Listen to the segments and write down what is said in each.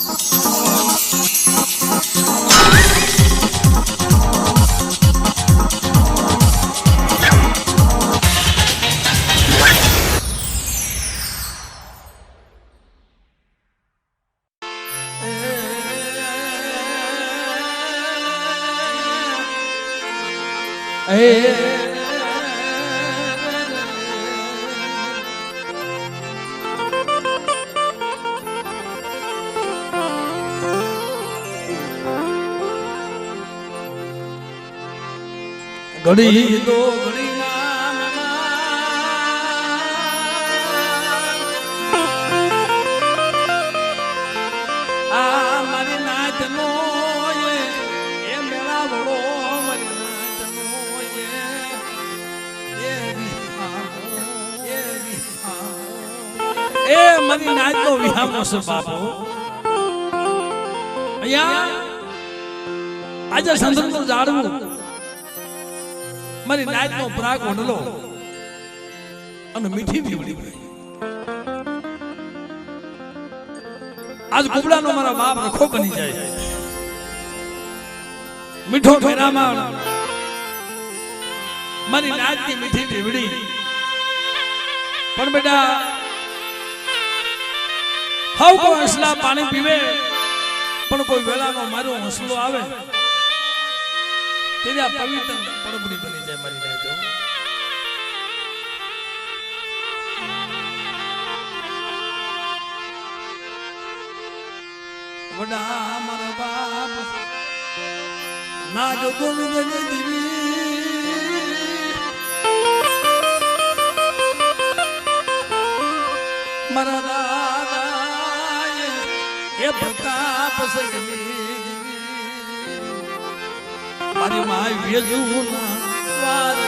Oh. ઘડી. મારી નાતનો વિહામો છે બાપો. અહીંયા આજે સંતનું જાળવું મારી નાચનો પ્રાગ ઓઢલો અને મીઠી મીવડી આજ કુબડાનો મારા બાપ રખો બની જાય. મીઠો ફેરામાં મારી નાચની મીઠી મીવડી પણ બેટા, હવ કોઈ હસલા પાણી પીવે, પણ કોઈ વેલાનો મારો હસલો આવે. તેથી આ પવિત્ર પડબડી બની જાય મારી નાચો વડા મારા બાપ ના જો ગોવિંદ ને દીવી મારા દાદા એ પ્રતાપ સગની મારી માય વેજુના વારની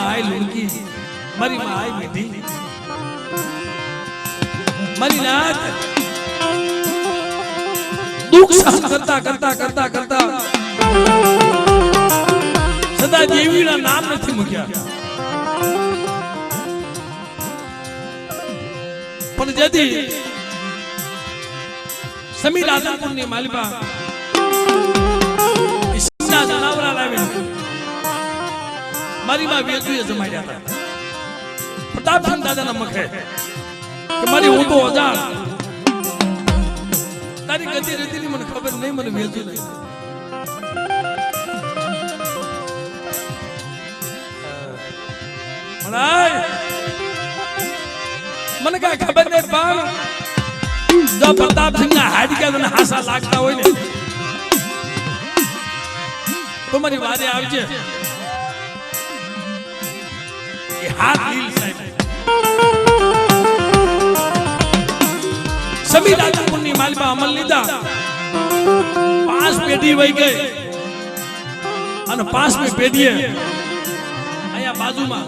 મારી માં આય લુણકી મારી માં આય મીઠી. મારી નાથ દુઃખ સહન કરતા કરતા કરતા કરતા સદા દેવીના નામ નથી મૂક્યા. પણ જેથી સમીર આદમપુરની માલિકા જનાવરા લાવીને મારી માં વેચુએ જમાડ્યા હતા. પ્રતાપસિંહ દાદાના મખે કે મારી હું તો અજાણ. તારી ગતિ રીતિની મને ખબર નહીં મને વેચું નહીં. મને કઈ ખબર નહીં પણ જો પ્રતાપસિંહ ના હાડકા તને હાસા લાગતા હોય ને તો મારી વારે આવજે. સમી રાજપુરની માલમાં અમલ લીધા પાંચ પેઢી વહી ગઈ અને પાંચમી પેઢીએ અહીંયા બાજુમાં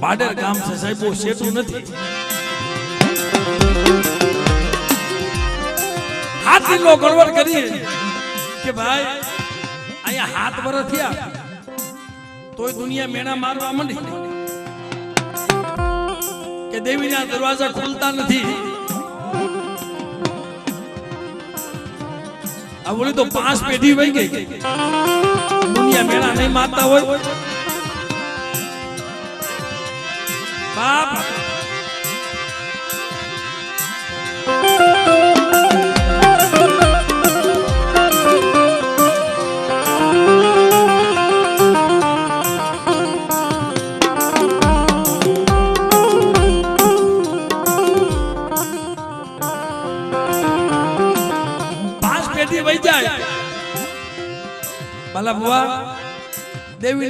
બાડર ગામ છે સાહેબ બહુ નથી હાથ નો ગણવર કરીએ કે ભાઈ અહીંયા હાથ વર થયા તોય દુનિયા મેણા મારવા માંડી. કે દેવીના દરવાજા ખુલતા નથી. આ બોલી તો પાંચ પેઢી વહી ગઈ. દુનિયા મેળા નહીં મારતા હોય. બાપ.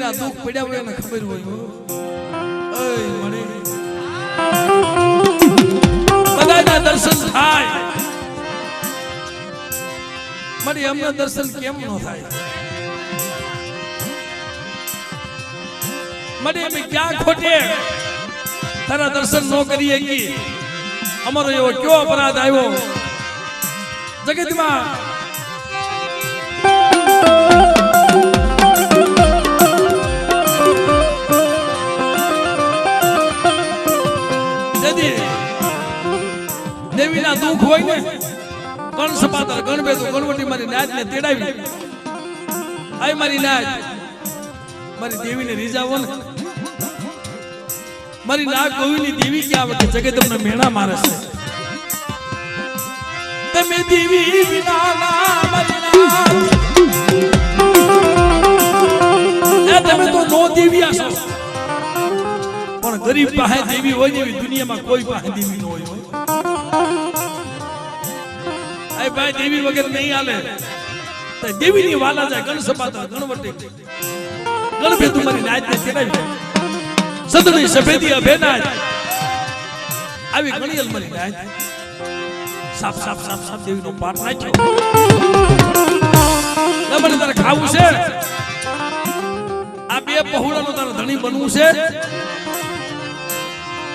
દેવીના દુઃખ પડ્યા હોય ખબર હોય મને. બધાના દર્શન થાય. મારી એમના દર્શન કેમ ન થાય? મને એમ ક્યાં ખોટે? તારા દર્શન ન કરીએ કે? અમારો એવો કયો અપરાધ આવ્યો? જગતમાં હોય ને ગણ સપાતર ગણબેદુ ગણવટી મારી નાચ ને તેડાવી. આય મારી નાચ મારી દેવીને રીઝાવો ને. મારી નાગ ગોવીની દેવી ક્યાં કે જગત તમને મેણા મારે છે? તમે દેવી વિના ના મારી. તમે તો નો દેવી છો. પણ ગરીબ પાસે દેવી હોય એવી દુનિયામાં કોઈ પાસે દેવી ન હોય. આ ભાઈ, દેવી વગર નહીં હાલે. તો દેવીની વાલા જાય, ગણ સપાતા ગણવટી ગણભે તમારી નાચ ને કેરાવી સદની સફેદી અભેનાજ આવી ગણિયલ મરી નાચ સાફ સાફ સાફ સાપ દેવીનો પાઠ નાખ્યો ના તારે ખાવું છે? આ બે પહોળાનો તારે ધણી બનવું છે?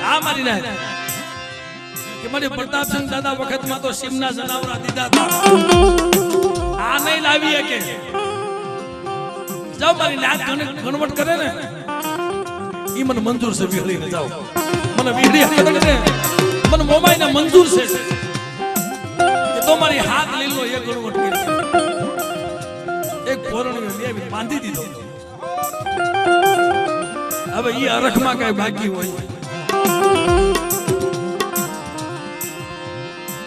આ મારી નાચ કે મને પ્રતાપસિંહ દાદા વખતમાં તો સિમના જનાવરા દીધા આ નહીં લાવી કે. જાઓ મારી નાચ ગણ- કરે ને. ઈ મને મંજૂર છે વીહળીને જાઓ. મને વીહળી ને. મને મોમાઈને મંજૂર છે. એ તો મારી હાથ લો એક ગણવટ કરી. એક લેવી બાંધી દીધો. હવે ઈ અરખમાં કઈ બાકી હોય.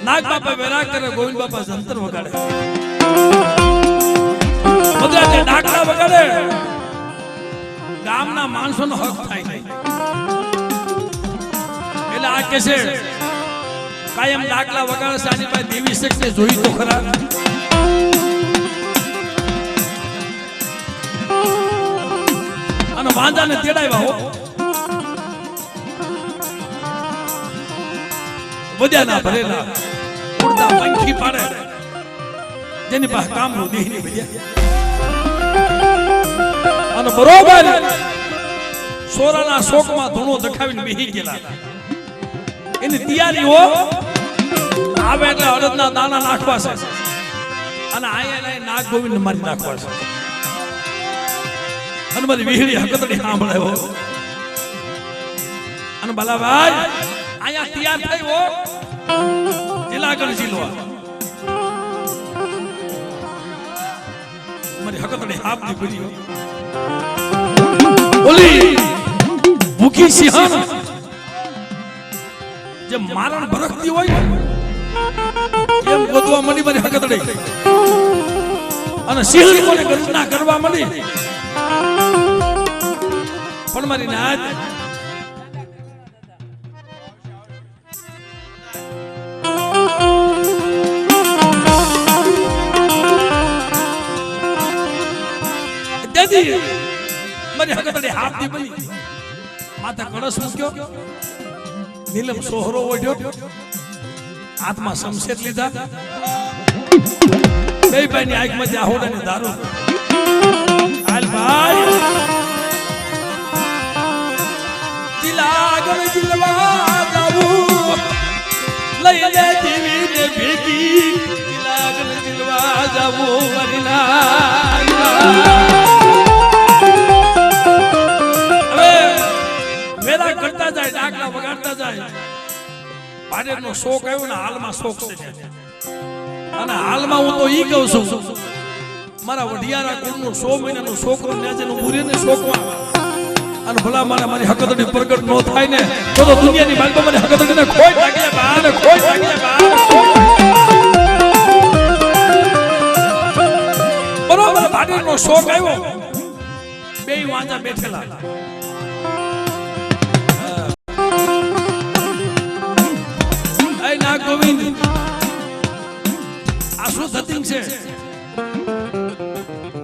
નાગ બાપા વેરા કરે ગોવિંદ બાપા જંતર વગાડે. બધા જે ડાકલા વગાડે. ગામના માણસોનો હક થાય એટલે આ કે છે, કાયમ ડાકલા વગાડે છે, આની પાસે દેવી શક્તિ જોઈ તો ખરા. અને વાંજાને તેડાવ્યા હો. ના ભરેલા. ઉડતા પંખી પાડે. જેની પાસે કામનું દેહની ભજ્યા અને બરોબર સોરાના શોકમાં ધૂણો દખાવીને બેહી ગયેલા. એની તૈયારી હો આવે એટલે અડદના દાણા નાખવા છે. અને ને આયા નાગ ગોવિંદ મારી નાખવા છે. અને મારી વીહળી હકતડી સાંભળે હો. અને બાલાભાઈ, આયા તૈયાર થઈ હો. જિલ્લા જિલ્લો મારી હકતડી હાફની હો. ઓલી ભૂખી સિંહણ. જે મારણ ભરખતી હોય, એમ ગોતવા માંડી મારી હકતડી અને સિંહણ કોને ગર્જના કરવા માંડી પણ મારી નાચ દાદી મને હકતડી હાથ દી બની. માથે કળશ મૂક્યો. નીલમ સોહરો ઓઢ્યો. હાથમાં શમશેર લીધા. બે ભાઈ ની આંખમાં જે આહોડા ને દારૂ. હાલ ભાઈ. દિલાગણ દિલવા જાવું લઈ લે દેવી ને ભેગી. દિલાગણ દિલવા જાવું મરીના જાય. શોખ આવ્યો ને હાલમાં શોખ છે. અને હાલમાં હું તો ઈ કહું છું મારા વઢિયારા કુળનું સો મહિનાનું છોકરો ન્યા જઈને ઊભું રહે ને શોકમાં. અને ભલા મારે મારી હકતડી પ્રગટ નો થાય ને તો તો દુનિયાની મને હકતડીને ખોટ લાગી બા ને ખોટ લાગી બા બરોબર શોક આવ્યો. બે વાંચા બેઠેલા. એ ગોવિંદ. આ શું સતિંગ છે?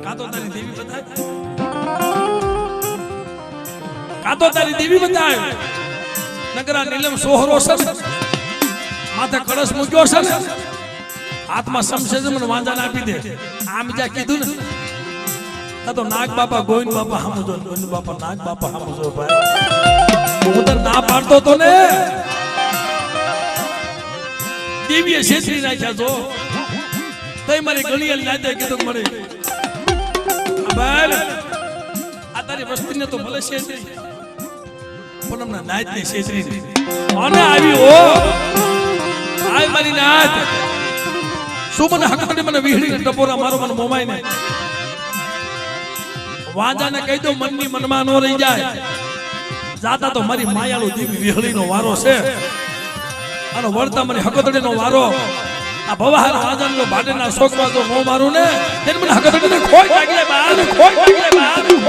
કાતો તારી દેવી બતાય કાતો તારી દેવી બતાય નગરા નીલમ સોહરો છે માથે કળશ મૂક્યો છે હાથમાં સમશે મને વાંજાને આપી દે. આમ જ્યાં કીધું ને તો નાગ બાપા, ગોવિંદ બાપા હામુજો ગોવિંદ બાપા, નાગ બાપા હામુજો ભાઈ. હું તો ના પાડતો તો ને. દેવીએ છેતરી નાખ્યા છો? તઈ મારી ગણિયલ નાતે કીધું મળે બાર. આ તારી વસ્તીને તો ભલે છેતરી પણ અમને નાત ને છેતરી નહીં અને આવી ઓ આ મારી નાત. શું મને હકડી મને વીહડી ટપોરા મારો મને મોમાય ને? વાંજાને કહી દો મનની મનમાં નો રહી જાય. જાતા તો મારી માયાળુ દેવી વિહળીનો વારો છે. અને વળતા મને હકતડીનો વારો. આ ભવાહાર ના ભાડેના શોકમાં તો નો મારું ને? તેને મને લાગી બહાર ખોઈ લાગી બહાર ખોઈ લાગી મારા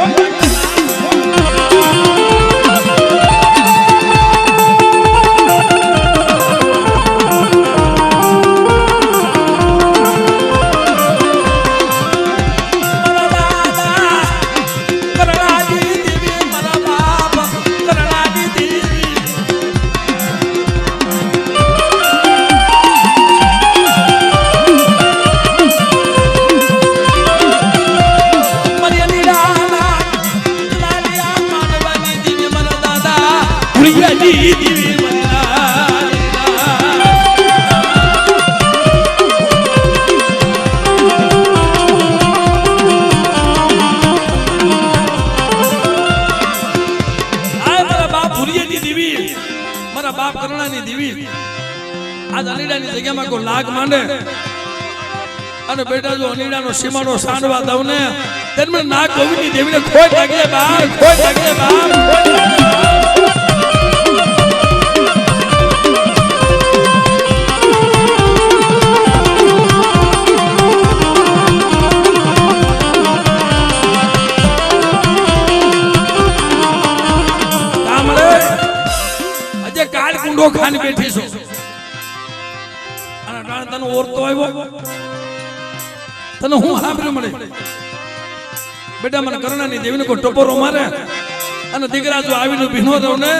અને બેટા જો અનીડાનો સીમાડો સાંડવા દઉં ને તેને ના ગોવિંદની દેવીને ખોટ લાગી જાય ખોટ લાગે બહાર ખોટ લાગે ખાન બેઠી છો. અને તને ઓરતો આવ્યો. તને હું સાંભળ્યું મળે? બેટા, મને કરણાની દેવીને કોઈ ટપોરો મારે? અને દીકરા જો આવીને ભીનો દઉં ને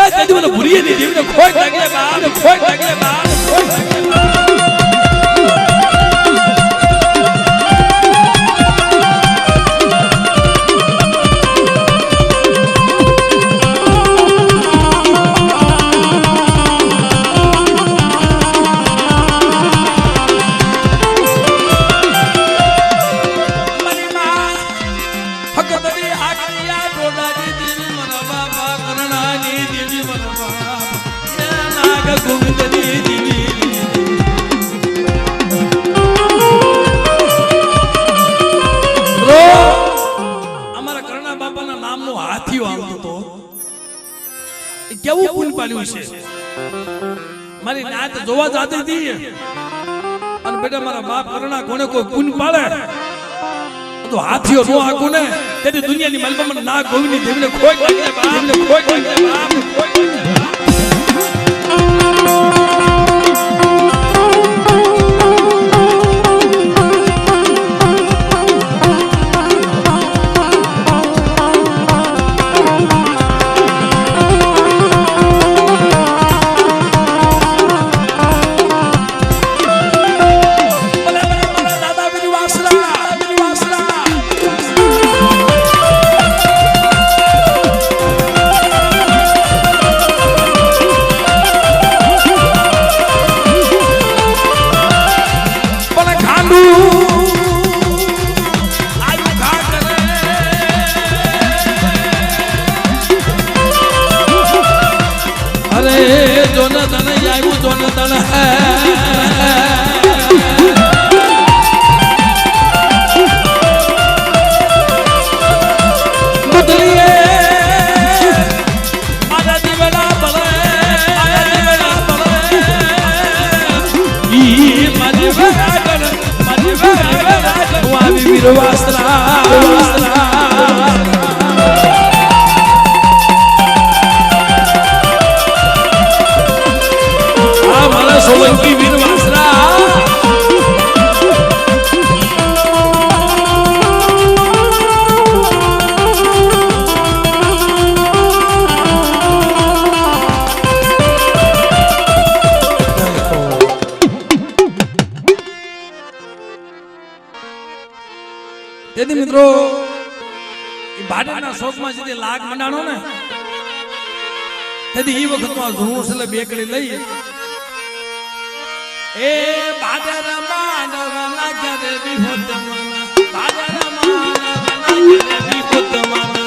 એ તેથી મને ભૂરીએની દેવીને ખોટ લાગે બાપ, ખોટ લાગે બાપ. ખોટ લાગે કેવું પુન પાડ્યું છે? મારી નાત જોવા જાતી હતી. અને બેટા મારા બાપ કરણા કોને કોઈ પુન પાડે? તો હાથીઓ નો હાકું ને તેથી દુનિયાની માલમાં મને ના ગોવિંદની દેવીને ખોઈ લાગે બાપ. ખોઈ લાગે બાપ ખોઈ લાગે બાપ. gosta મંડાણો ને? તેથી એ વખતમાં ધૂણું છેલ્લે બેકડી લઈ એ ભાડરા માંડવા નાખ્યા રે વિહોત માનવ ના માંડવા નાખ્યા રે